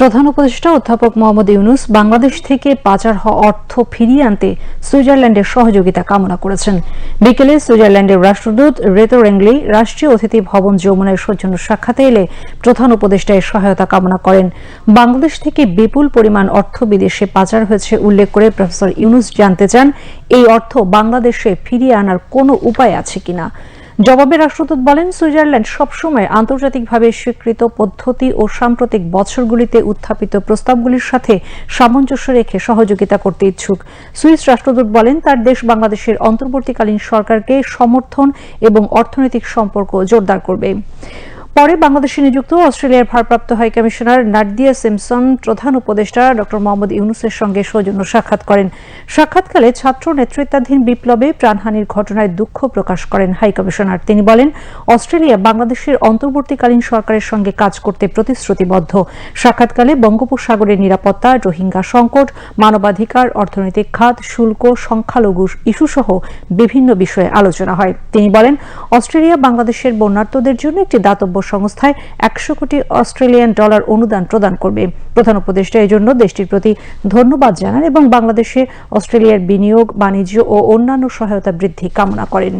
প্রধান উপদেষ্টা অধ্যাপক মোহাম্মদ ইউনুস বাংলাদেশ থেকে পাচার হওয়া অর্থ ফিরিয়ে আনতে সুইজারল্যান্ডের সহযোগিতা কামনা করেছেন। বিকেলে সুইজারল্যান্ডের রাষ্ট্রদূত রেতো রেংলি রাষ্ট্রীয় অতিথি ভবন যমুনায় সৌজন্য সাক্ষাতে এলে প্রধান উপদেষ্টায় সহায়তা কামনা করেন। বাংলাদেশ থেকে বিপুল পরিমাণ অর্থ বিদেশে পাচার হয়েছে উল্লেখ করে প্রফেসর ইউনুস জানতে চান, এই অর্থ বাংলাদেশে ফিরিয়ে আনার কোনো উপায় আছে কিনা। জবাবে রাষ্ট্রদূত বলেন, সুইজারল্যান্ড সবসময় আন্তর্জাতিকভাবে স্বীকৃত পদ্ধতি ও সাম্প্রতিক বছরগুলিতে উত্থাপিত প্রস্তাবগুলির সাথে সামঞ্জস্য রেখে সহযোগিতা করতে ইচ্ছুক। সুইস রাষ্ট্রদূত বলেন, তার দেশ বাংলাদেশের অন্তর্বর্তীকালীন সরকারকে সমর্থন এবং অর্থনৈতিক সম্পর্ক জোরদার করবে। পরে বাংলাদেশে নিযুক্ত অস্ট্রেলিয়ার ভারপ্রাপ্ত হাই কমিশনার নার্দিয়া সিমসন প্রধান উপদেষ্টা ড মোহাম্মদ ইউনুসের সঙ্গে সৌজন্য সাক্ষাৎ করেন। সাক্ষাৎকালে ছাত্র নেতৃত্বাধীন বিপ্লবে প্রাণহানির ঘটনায় দুঃখ প্রকাশ করেন হাই কমিশনার। তিনি বলেন, অস্ট্রেলিয়া বাংলাদেশের অন্তর্বর্তীকালীন সরকারের সঙ্গে কাজ করতে প্রতিশ্রুতিবদ্ধ। সাক্ষাৎকালে বঙ্গোপসাগরের নিরাপত্তা, রোহিঙ্গা সংকট, মানবাধিকার, অর্থনৈতিক খাত, শুল্ক, সংখ্যালঘু ইস্যুসহ বিভিন্ন বিষয়ে আলোচনা হয়। তিনি বলেন, অস্ট্রেলিয়া বাংলাদেশের বন্যার্তদের জন্য একটি দাতব্য সংস্থায় একশো কোটি অস্ট্রেলিয়ান ডলার অনুদান প্রদান করবে। প্রধান উপদেষ্টা এই জন্য দেশটির প্রতি ধন্যবাদ জানান এবং বাংলাদেশে অস্ট্রেলিয়ার বিনিয়োগ, বাণিজ্য ও অন্যান্য সহায়তা বৃদ্ধি কামনা করেন।